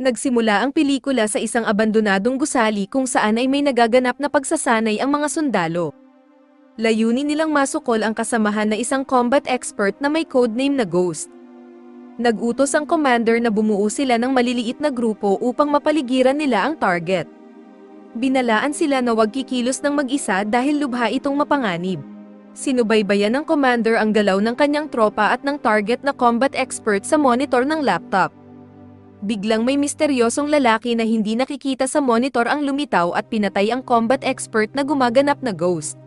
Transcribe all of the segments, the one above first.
Nagsimula ang pelikula sa isang abandonadong gusali kung saan ay may nagaganap na pagsasanay ang mga sundalo. Layunin nilang masukol ang kasamahan na isang combat expert na may codename na Ghost. Nagutos ang commander na bumuo sila ng maliliit na grupo upang mapaligiran nila ang target. Binalaan sila na wag kikilos ng mag-isa dahil lubha itong mapanganib. Sinubaybayan ng commander ang galaw ng kanyang tropa at ng target na combat expert sa monitor ng laptop. Biglang may misteryosong lalaki na hindi nakikita sa monitor ang lumitaw at pinatay ang combat expert na gumaganap na ghost.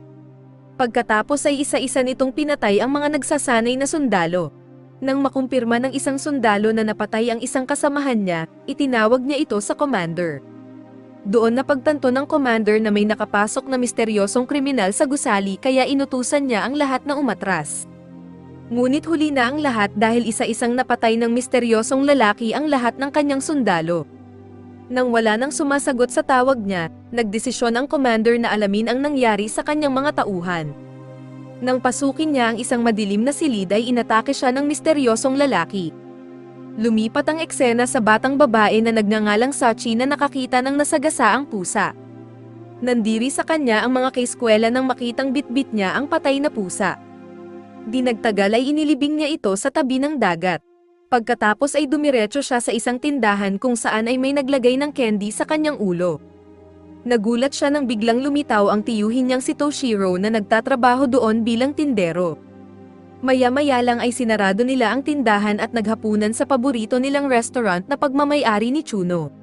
Pagkatapos ay isa-isa nitong pinatay ang mga nagsasanay na sundalo. Nang makumpirma ng isang sundalo na napatay ang isang kasamahan niya, itinawag niya ito sa commander. Doon napagtanto ng commander na may nakapasok na misteryosong kriminal sa gusali kaya inutusan niya ang lahat na umatras. Ngunit huli na ang lahat dahil isa-isang napatay ng misteryosong lalaki ang lahat ng kanyang sundalo. Nang wala nang sumasagot sa tawag niya, nagdesisyon ang commander na alamin ang nangyari sa kanyang mga tauhan. Nang pasukin niya ang isang madilim na silid ay inatake siya ng misteryosong lalaki. Lumipat ang eksena sa batang babae na nagngangalang Sachi na nakakita ng nasagasaang pusa. Nandiri sa kanya ang mga kaeskwela nang makitang bitbit niya ang patay na pusa. Di nagtagal ay inilibing niya ito sa tabi ng dagat. Pagkatapos ay dumiretso siya sa isang tindahan kung saan ay may naglagay ng candy sa kanyang ulo. Nagulat siya nang biglang lumitaw ang tiyuhin niyang si Toshiro na nagtatrabaho doon bilang tindero. Maya-maya lang ay sinarado nila ang tindahan at naghapunan sa paborito nilang restaurant na pagmamayari ni Chuno.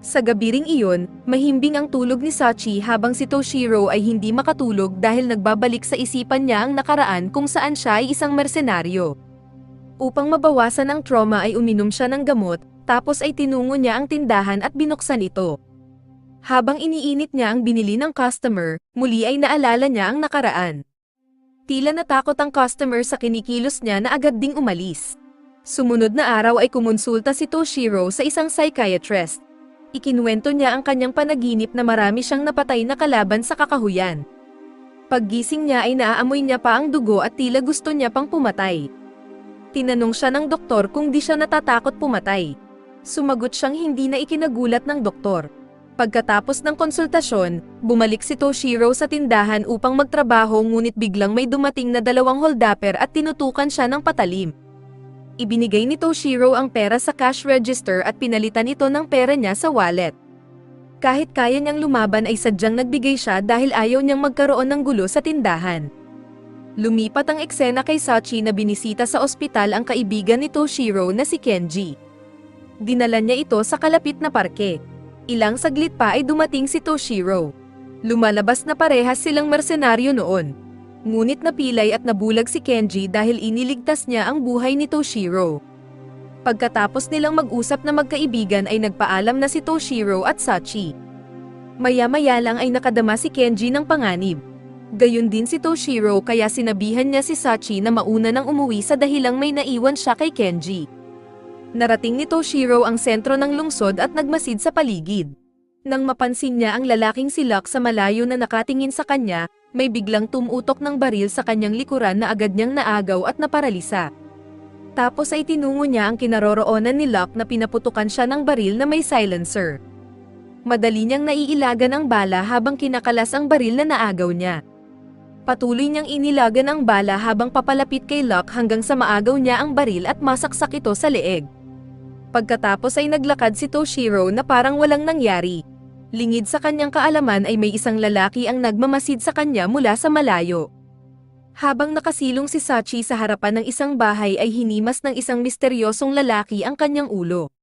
Sa gabi ring iyon, mahimbing ang tulog ni Sachi habang si Toshiro ay hindi makatulog dahil nagbabalik sa isipan niya ang nakaraan kung saan siya ay isang mersenaryo. Upang mabawasan ang trauma ay uminom siya ng gamot, tapos ay tinungo niya ang tindahan at binuksan ito. Habang iniinit niya ang binili ng customer, muli ay naalala niya ang nakaraan. Tila natakot ang customer sa kinikilos niya na agad ding umalis. Sumunod na araw ay kumonsulta si Toshiro sa isang psychiatrist. Ikinuwento niya ang kanyang panaginip na marami siyang napatay na kalaban sa kakahuyan. Paggising niya ay naaamoy niya pa ang dugo at tila gusto niya pang pumatay. Tinanong siya ng doktor kung di siya natatakot pumatay. Sumagot siyang hindi na ikinagulat ng doktor. Pagkatapos ng konsultasyon, bumalik si Toshiro sa tindahan upang magtrabaho ngunit biglang may dumating na dalawang holdapper at tinutukan siya ng patalim. Ibinigay ni Toshiro ang pera sa cash register at pinalitan ito ng pera niya sa wallet. Kahit kaya niyang lumaban ay sadyang nagbigay siya dahil ayaw niyang magkaroon ng gulo sa tindahan. Lumipat ang eksena kay Sachi na binisita sa ospital ang kaibigan ni Toshiro na si Kenji. Dinala niya ito sa kalapit na parke. Ilang saglit pa ay dumating si Toshiro. Lumalabas na parehas silang mersenaryo noon. Ngunit napilay at nabulag si Kenji dahil iniligtas niya ang buhay ni Toshiro. Pagkatapos nilang mag-usap na magkaibigan ay nagpaalam na si Toshiro at Sachi. Maya-maya lang ay nakadama si Kenji ng panganib. Gayun din si Toshiro kaya sinabihan niya si Sachi na mauna nang umuwi sa dahilang may naiwan siya kay Kenji. Narating ni Toshiro ang sentro ng lungsod at nagmasid sa paligid. Nang mapansin niya ang lalaking si Luck sa malayo na nakatingin sa kanya, may biglang tumutok ng baril sa kanyang likuran na agad niyang naagaw at naparalisa. Tapos ay tinungo niya ang kinaroroonan ni Luck na pinaputukan siya ng baril na may silencer. Madali niyang naiilagan ang bala habang kinakalas ang baril na naagaw niya. Patuloy niyang inilagan ang bala habang papalapit kay Luck hanggang sa maagaw niya ang baril at masaksak ito sa leeg. Pagkatapos ay naglakad si Toshiro na parang walang nangyari. Lingid sa kanyang kaalaman ay may isang lalaki ang nagmamasid sa kanya mula sa malayo. Habang nakasilong si Sachi sa harapan ng isang bahay ay hinimas ng isang misteryosong lalaki ang kanyang ulo.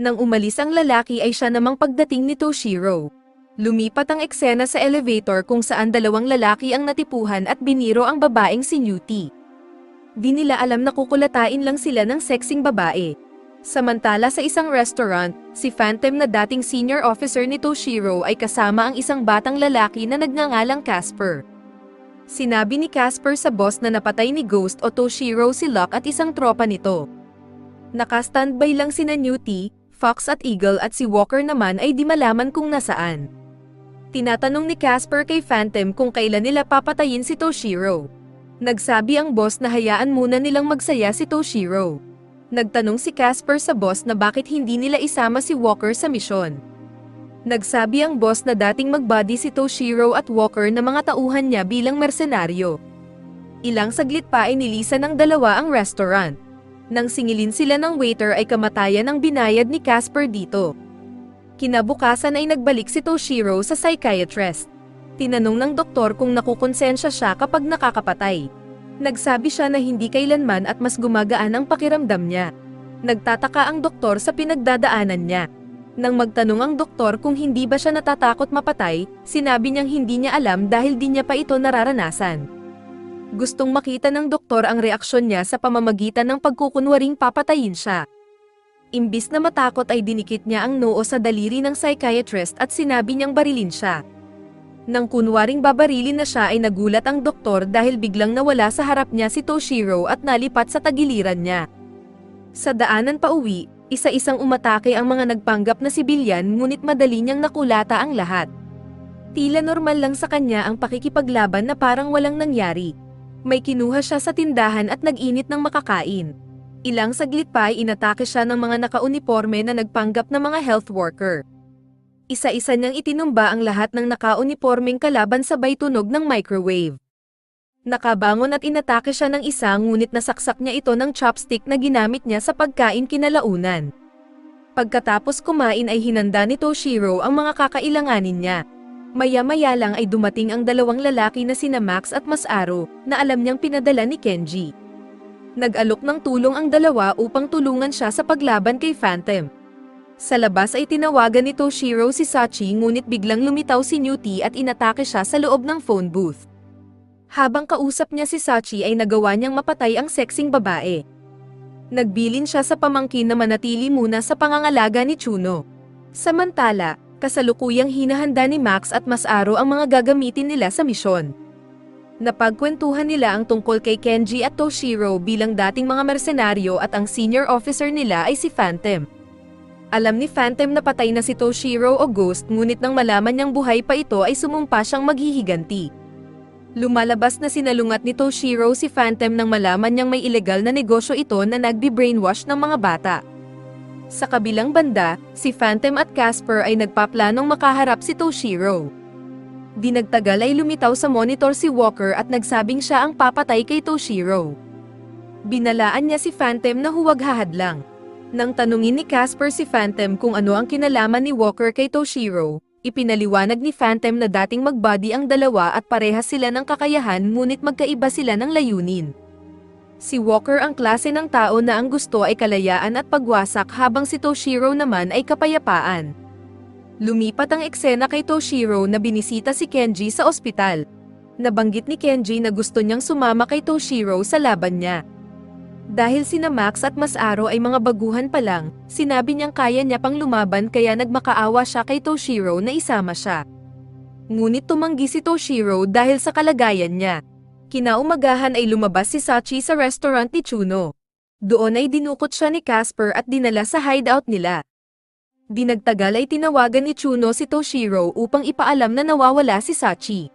Nang umalis ang lalaki ay siya namang pagdating ni Toshiro. Lumipat ang eksena sa elevator kung saan dalawang lalaki ang natipuhan at biniro ang babaeng si Newty. Di nila alam na kukulatain lang sila ng sexing babae. Samantala sa isang restaurant, si Phantom na dating senior officer ni Toshiro ay kasama ang isang batang lalaki na nagngangalang Casper. Sinabi ni Casper sa boss na napatay ni Ghost o Toshiro si Luck at isang tropa nito. Nakastandby lang sina Newty, Fox at Eagle at si Walker naman ay di malaman kung nasaan. Tinatanong ni Casper kay Phantom kung kailan nila papatayin si Toshiro. Nagsabi ang boss na hayaan muna nilang magsaya si Toshiro. Nagtanong si Casper sa boss na bakit hindi nila isama si Walker sa misyon. Nagsabi ang boss na dating magbody si Toshiro at Walker na mga tauhan niya bilang mersenaryo. Ilang saglit pa ay nilisan ng dalawa ang restaurant. Nang singilin sila ng waiter ay kamatayan ang binayad ni Casper dito. Kinabukasan ay nagbalik si Toshiro sa psychiatrist. Tinanong ng doktor kung nakukonsensya siya kapag nakakapatay. Nagsabi siya na hindi kailanman at mas gumagaan ang pakiramdam niya. Nagtataka ang doktor sa pinagdadaanan niya. Nang magtanong ang doktor kung hindi ba siya natatakot mapatay, sinabi niyang hindi niya alam dahil di niya pa ito nararanasan. Gustong makita ng doktor ang reaksyon niya sa pamamagitan ng pagkukunwaring papatayin siya. Imbis na matakot ay dinikit niya ang noo sa daliri ng psychiatrist at sinabi niyang barilin siya. Nang kunwaring babarilin na siya ay nagulat ang doktor dahil biglang nawala sa harap niya si Toshiro at nalipat sa tagiliran niya. Sa daanan pa uwi, isa-isang umatake ang mga nagpanggap na sibilyan ngunit madali niyang nakulata ang lahat. Tila normal lang sa kanya ang pakikipaglaban na parang walang nangyari. May kinuha siya sa tindahan at nag-init ng makakain. Ilang saglit pa ay inatake siya ng mga nakauniforme na nagpanggap na mga health worker. Isa-isa niyang itinumba ang lahat ng nakauniformeng kalaban sabay tunog ng microwave. Nakabangon at inatake siya ng isa ngunit nasaksak niya ito ng chopstick na ginamit niya sa pagkain kinalaunan. Pagkatapos kumain ay hinanda ni Toshiro ang mga kakailanganin niya. Maya-maya lang ay dumating ang dalawang lalaki na sina Max at Masaro, na alam niyang pinadala ni Kenji. Nag-alok ng tulong ang dalawa upang tulungan siya sa paglaban kay Phantom. Sa labas ay tinawagan ni Toshiro si Sachi ngunit biglang lumitaw si Newty at inatake siya sa loob ng phone booth. Habang kausap niya si Sachi ay nagawa niyang mapatay ang sexing babae. Nagbilin siya sa pamangkin na manatili muna sa pangangalaga ni Chuno. Samantala, kasalukuyang hinahanda ni Max at Masaro ang mga gagamitin nila sa misyon. Napagkwentuhan nila ang tungkol kay Kenji at Toshiro bilang dating mga mersenaryo at ang senior officer nila ay si Phantom. Alam ni Phantom na patay na si Toshiro o Ghost ngunit nang malaman niyang buhay pa ito ay sumumpa siyang maghihiganti. Lumalabas na sinalungat ni Toshiro si Phantom nang malaman niyang may ilegal na negosyo ito na nagbi-brainwash ng mga bata. Sa kabilang banda, si Phantom at Casper ay nagpaplanong makaharap si Toshiro. Di nagtagal ay lumitaw sa monitor si Walker at nagsabing siya ang papatay kay Toshiro. Binalaan niya si Phantom na huwag hahadlang. Nang tanungin ni Casper si Phantom kung ano ang kinalaman ni Walker kay Toshiro, ipinaliwanag ni Phantom na dating magbody ang dalawa at parehas sila ng kakayahan ngunit magkaiba sila ng layunin. Si Walker ang klase ng tao na ang gusto ay kalayaan at pagwasak habang si Toshiro naman ay kapayapaan. Lumipat ang eksena kay Toshiro na binisita si Kenji sa ospital. Nabanggit ni Kenji na gusto niyang sumama kay Toshiro sa laban niya. Dahil sina Max at Masaro ay mga baguhan pa lang, sinabi niyang kaya niya pang lumaban kaya nagmakaawa siya kay Toshiro na isama siya. Ngunit tumanggi si Toshiro dahil sa kalagayan niya. Kinaumagahan ay lumabas si Sachi sa restaurant ni Chuno. Doon ay dinukot siya ni Casper at dinala sa hideout nila. Dinagtagal ay tinawagan ni Chuno si Toshiro upang ipaalam na nawawala si Sachi.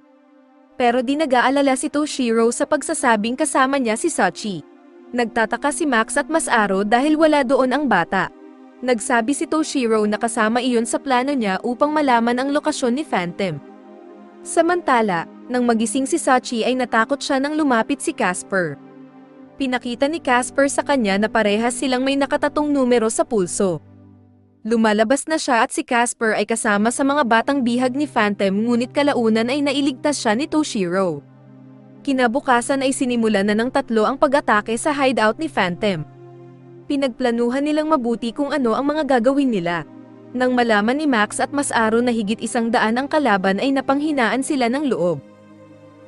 Pero di nag-aalala si Toshiro sa pagsasabing kasama niya si Sachi. Nagtataka si Max at Masaro dahil wala doon ang bata. Nagsabi si Toshiro na kasama iyon sa plano niya upang malaman ang lokasyon ni Phantom. Samantala, nang magising si Sachi ay natakot siya nang lumapit si Casper. Pinakita ni Casper sa kanya na parehas silang may nakatatong numero sa pulso. Lumalabas na siya at si Casper ay kasama sa mga batang bihag ni Phantom ngunit kalaunan ay nailigtas siya ni Toshiro. Kinabukasan ay sinimulan na ng tatlo ang pag-atake sa hideout ni Phantom. Pinagplanuhan nilang mabuti kung ano ang mga gagawin nila. Nang malaman ni Max at Masaro na higit isang daan ang kalaban ay napanghinaan sila ng loob.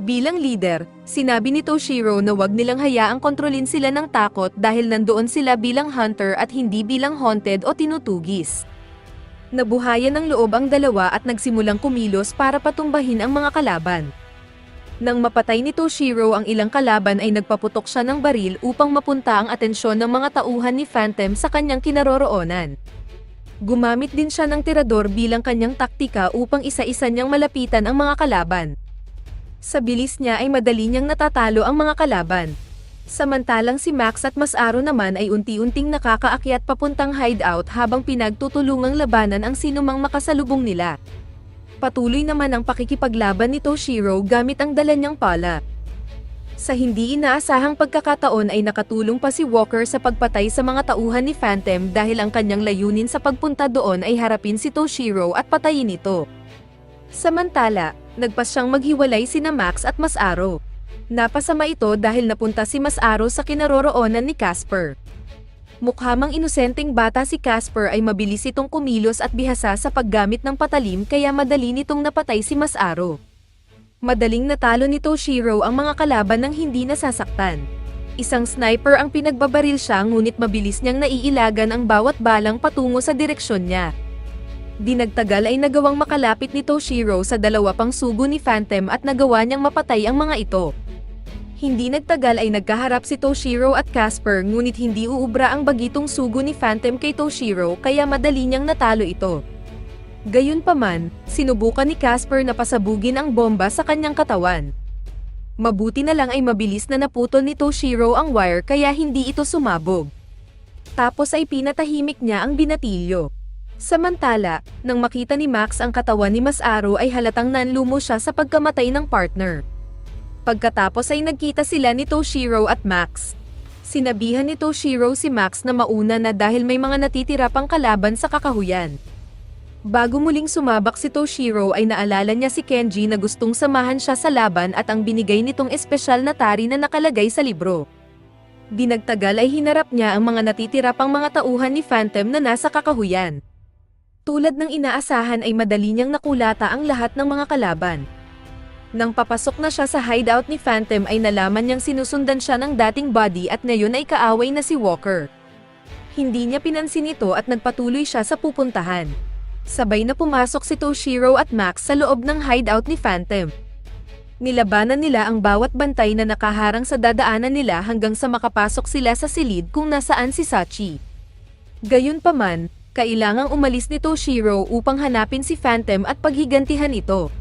Bilang leader, sinabi ni Toshiro na wag nilang hayaang kontrolin sila ng takot dahil nandoon sila bilang hunter at hindi bilang haunted o tinutugis. Nabuhayan ng loob ang dalawa at nagsimulang kumilos para patumbahin ang mga kalaban. Nang mapatay ni Toshiro ang ilang kalaban ay nagpaputok siya ng baril upang mapunta ang atensyon ng mga tauhan ni Phantom sa kanyang kinaroroonan. Gumamit din siya ng tirador bilang kanyang taktika upang isa-isa niyang malapitan ang mga kalaban. Sa bilis niya ay madali niyang natatalo ang mga kalaban. Samantalang si Max at Masaro naman ay unti-unting nakakaakyat papuntang hideout habang pinagtutulungang labanan ang sinumang makasalubong nila. Patuloy naman ang pakikipaglaban ni Toshiro gamit ang dala niyang pala. Sa hindi inaasahang pagkakataon ay nakatulong pa si Walker sa pagpatay sa mga tauhan ni Phantom dahil ang kanyang layunin sa pagpunta doon ay harapin si Toshiro at patayin ito. Samantala, nagpas siyang maghiwalay sina Max at Masaro. Napasama ito dahil napunta si Masaro sa kinaroroonan ni Casper. Mukha inosenteng bata si Casper ay mabilis itong kumilos at bihasa sa paggamit ng patalim kaya madali nitong napatay si Masaro. Madaling natalo ni Toshiro ang mga kalaban ng hindi nasasaktan. Isang sniper ang pinagbabaril siya ngunit mabilis niyang naiilagan ang bawat balang patungo sa direksyon niya. Dinagtagal ay nagawang makalapit ni Toshiro sa dalawa pang sugo ni Phantom at nagawa niyang mapatay ang mga ito. Hindi nagtagal ay nagkaharap si Toshiro at Casper ngunit hindi uubra ang bagitong sugo ni Phantom kay Toshiro kaya madali niyang natalo ito. Gayunpaman, sinubukan ni Casper na pasabugin ang bomba sa kanyang katawan. Mabuti na lang ay mabilis na naputol ni Toshiro ang wire kaya hindi ito sumabog. Tapos ay pinatahimik niya ang binatilyo. Samantala, nang makita ni Max ang katawan ni Masaro ay halatang nanlumo siya sa pagkamatay ng partner. Pagkatapos ay nagkita sila ni Toshiro at Max. Sinabihan ni Toshiro si Max na mauna na dahil may mga natitira pang kalaban sa kakahuyan. Bago muling sumabak si Toshiro ay naalala niya si Kenji na gustong samahan siya sa laban at ang binigay nitong espesyal na tari na nakalagay sa libro. Dinagtagal ay hinarap niya ang mga natitira pang mga tauhan ni Phantom na nasa kakahuyan. Tulad ng inaasahan ay madali niyang nakulata ang lahat ng mga kalaban. Nang papasok na siya sa hideout ni Phantom ay nalaman niyang sinusundan siya ng dating body at ngayon ay kaaway na si Walker. Hindi niya pinansin ito at nagpatuloy siya sa pupuntahan. Sabay na pumasok si Toshiro at Max sa loob ng hideout ni Phantom. Nilabanan nila ang bawat bantay na nakaharang sa dadaanan nila hanggang sa makapasok sila sa silid kung nasaan si Sachi. Gayunpaman, kailangang umalis ni Toshiro upang hanapin si Phantom at paghigantihan ito.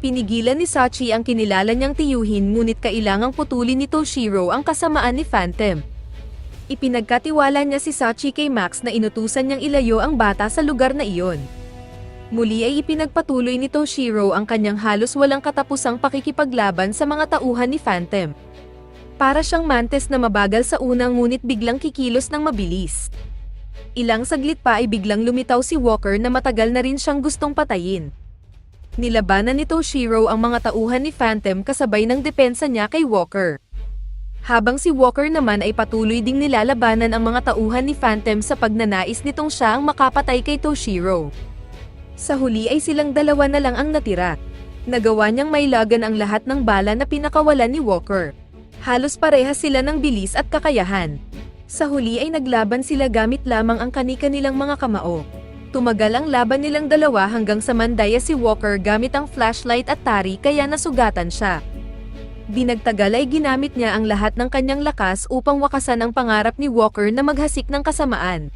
Pinigilan ni Sachi ang kinilala niyang tiyuhin ngunit kailangang putulin ni Toshiro ang kasamaan ni Phantom. Ipinagkatiwala niya si Sachi kay Max na inutusan niyang ilayo ang bata sa lugar na iyon. Muli ay ipinagpatuloy ni Toshiro ang kanyang halos walang katapusang pakikipaglaban sa mga tauhan ni Phantom. Para siyang mantes na mabagal sa unang ngunit biglang kikilos ng mabilis. Ilang saglit pa ay biglang lumitaw si Walker na matagal na rin siyang gustong patayin. Nilabanan ni Toshiro ang mga tauhan ni Phantom kasabay ng depensa niya kay Walker. Habang si Walker naman ay patuloy ding nilalabanan ang mga tauhan ni Phantom sa pagnanais nitong siya ang makapatay kay Toshiro. Sa huli ay silang dalawa na lang ang natira. Nagawa niyang mailagan ang lahat ng bala na pinakawalan ni Walker. Halos parehas sila ng bilis at kakayahan. Sa huli ay naglaban sila gamit lamang ang kani-kanilang mga kamao. Tumagal ang laban nilang dalawa hanggang sa mandaya si Walker gamit ang flashlight at tari kaya nasugatan siya. Dinagtagal ay ginamit niya ang lahat ng kanyang lakas upang wakasan ang pangarap ni Walker na maghasik ng kasamaan.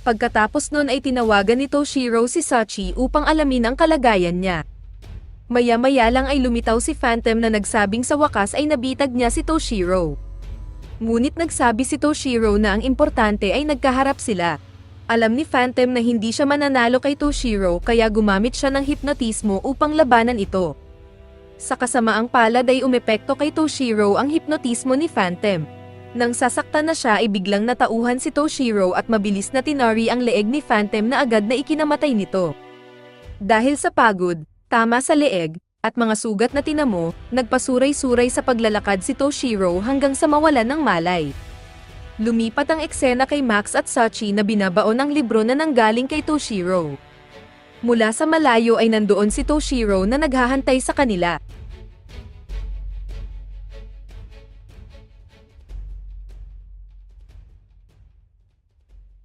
Pagkatapos nun ay tinawagan ni Toshiro si Sachi upang alamin ang kalagayan niya. Maya-maya lang ay lumitaw si Phantom na nagsabing sa wakas ay nabitag niya si Toshiro. Ngunit nagsabi si Toshiro na ang importante ay nagkaharap sila. Alam ni Phantom na hindi siya mananalo kay Toshiro kaya gumamit siya ng hipnotismo upang labanan ito. Sa kasamaang palad ay umepekto kay Toshiro ang hipnotismo ni Phantom. Nang sasaktan na siya ay biglang natauhan si Toshiro at mabilis na tinari ang leeg ni Phantom na agad na ikinamatay nito. Dahil sa pagod, tama sa leeg, at mga sugat na tinamo, nagpasuray-suray sa paglalakad si Toshiro hanggang sa mawalan ng malay. Lumipat ang eksena kay Max at Sachi na binabaon ang libro na nanggaling kay Toshiro. Mula sa malayo ay nandoon si Toshiro na naghahantay sa kanila.